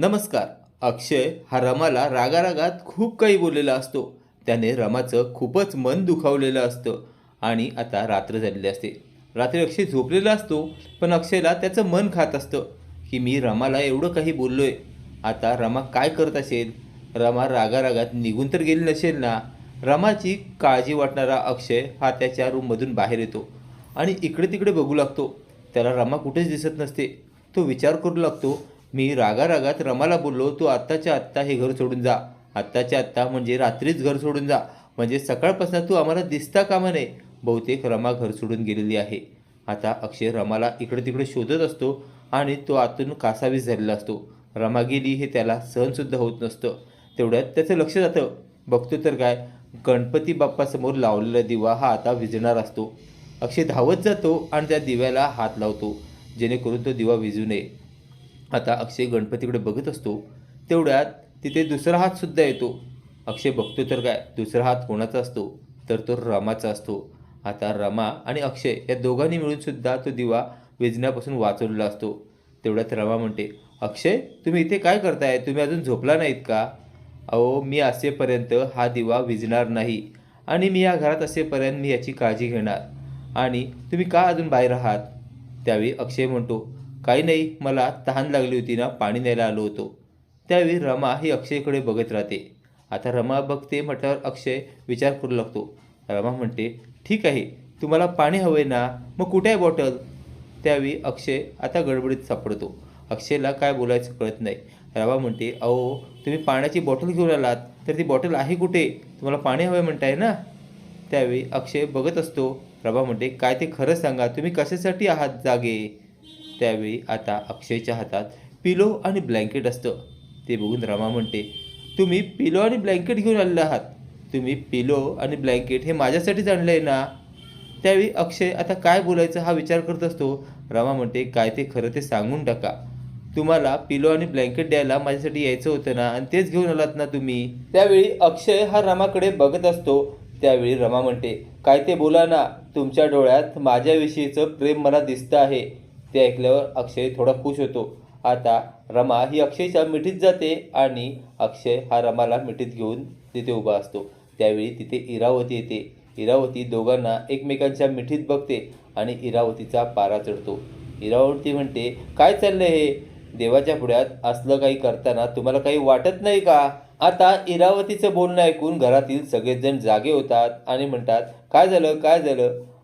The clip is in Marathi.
नमस्कार. अक्षय हा रमाला रागारागात खूप काही बोललेला असतो. त्याने रमाचं खूपच मन दुखावलेलं असतं आणि आता रात्र झालेली असते. रात्री अक्षय झोपलेला असतो पण अक्षयला त्याचं मन खात असतं की मी रमाला एवढं काही बोललो आहे आता रमा काय करत असेल? रमा रागारागात निघून तर गेली नसेल ना? रमाची काळजी वाटणारा अक्षय हा त्याच्या रूममधून बाहेर येतो आणि इकडे तिकडे बघू लागतो. त्याला रमा कुठेच दिसत नसते. तो विचार करू लागतो मी रागारागात रमाला बोललो तू आत्ताच्या आत्ता हे घर सोडून जा. आत्ताच्या आत्ता म्हणजे रात्रीच घर सोडून जा. म्हणजे सकाळपासून तू आम्हाला दिसता कामा नये. बहुतेक रमा घर सोडून गेलेली आहे. आता अक्षय रमाला इकडे तिकडे शोधत असतो आणि तो आतून कासावीस झालेला असतो. रमा गेली हे त्याला सहनसुद्धा होत नसतं. तेवढ्यात त्याचं लक्ष जातं. बघतो तर काय गणपती बाप्पासमोर लावलेला दिवा हा आता विजणार असतो. अक्षय धावत जातो आणि त्या दिव्याला हात लावतो. जेणेकरून तो दिवा विजू नये. आता अक्षय गणपतीकडे बघत असतो तेवढ्यात तिथे दुसरा हातसुद्धा येतो. अक्षय बघतो तर काय? दुसरा हात कोणाचा असतो? तर तो रमाचा असतो. आता रमा आणि अक्षय या दोघांनी मिळूनसुद्धा तो दिवा विजण्यापासून वाचवलेला असतो. तेवढ्यात रमा म्हणते अक्षय तुम्ही इथे काय करताय? तुम्ही अजून झोपला नाहीत का? अहो मी असेपर्यंत हा दिवा विजणार नाही आणि मी या घरात असेपर्यंत मी याची काळजी घेणार. आणि तुम्ही का अजून बाहेर आहात? त्यावेळी अक्षय म्हणतो काही नाही मला तहान लागली होती ना पाणी न्यायला आलो होतो. त्यावेळी रमा ही अक्षयकडे बघत राहते. आता रमा बघते म्हटल्यावर अक्षय विचार करू लागतो. रमा म्हणते ठीक आहे तुम्हाला पाणी हवंय ना मग कुठे आहे बॉटल? त्यावेळी अक्षय आता गडबडीत सापडतो. अक्षयला काय बोलायचं कळत नाही. रमा म्हणते अहो तुम्ही पाण्याची बॉटल घेऊन आलात तर ती बॉटल आहे कुठे? तुम्हाला पाणी हवे म्हणताय ना? त्यावेळी अक्षय बघत असतो. रमा म्हणते काय ते खरं सांगा तुम्ही कशासाठी आहात जागे? त्यावेळी आता अक्षयच्या हातात पिलो आणि ब्लँकेट असतं. ते बघून रमा म्हणते तुम्ही पिलो आणि ब्लँकेट घेऊन आलेले आहात. तुम्ही पिलो आणि ब्लँकेट हे माझ्यासाठीच आणलं आहे ना? त्यावेळी अक्षय आता काय बोलायचं हा विचार करत असतो. रमा म्हणते काय ते खरं ते सांगून टाका. तुम्हाला पिलो आणि ब्लँकेट द्यायला माझ्यासाठी यायचं होतं ना आणि तेच घेऊन आलात ना तुम्ही? त्यावेळी अक्षय हा रमाकडे बघत असतो. त्यावेळी रमा म्हणते काय ते बोला ना. तुमच्या डोळ्यात माझ्याविषयीचं प्रेम मला दिसतं आहे. ते ऐकल्यावर अक्षय थोडा खुश होतो. आता रमा ही अक्षयच्या मिठीत जाते आणि अक्षय हा रमाला मिठीत घेऊन तिथे उभा असतो. त्यावेळी तिथे इरावती येते. इरावती दोघांना एकमेकांच्या मिठीत बघते आणि इरावतीचा पारा चढतो. इरावती म्हणते काय चाललंय हे? देवाच्या पुढ्यात असलं काही करताना तुम्हाला काही वाटत नाही का? आता इरावतीचं बोलणं ऐकून घरातील सगळेजण जागे होतात आणि म्हणतात काय झालं? काय झालं?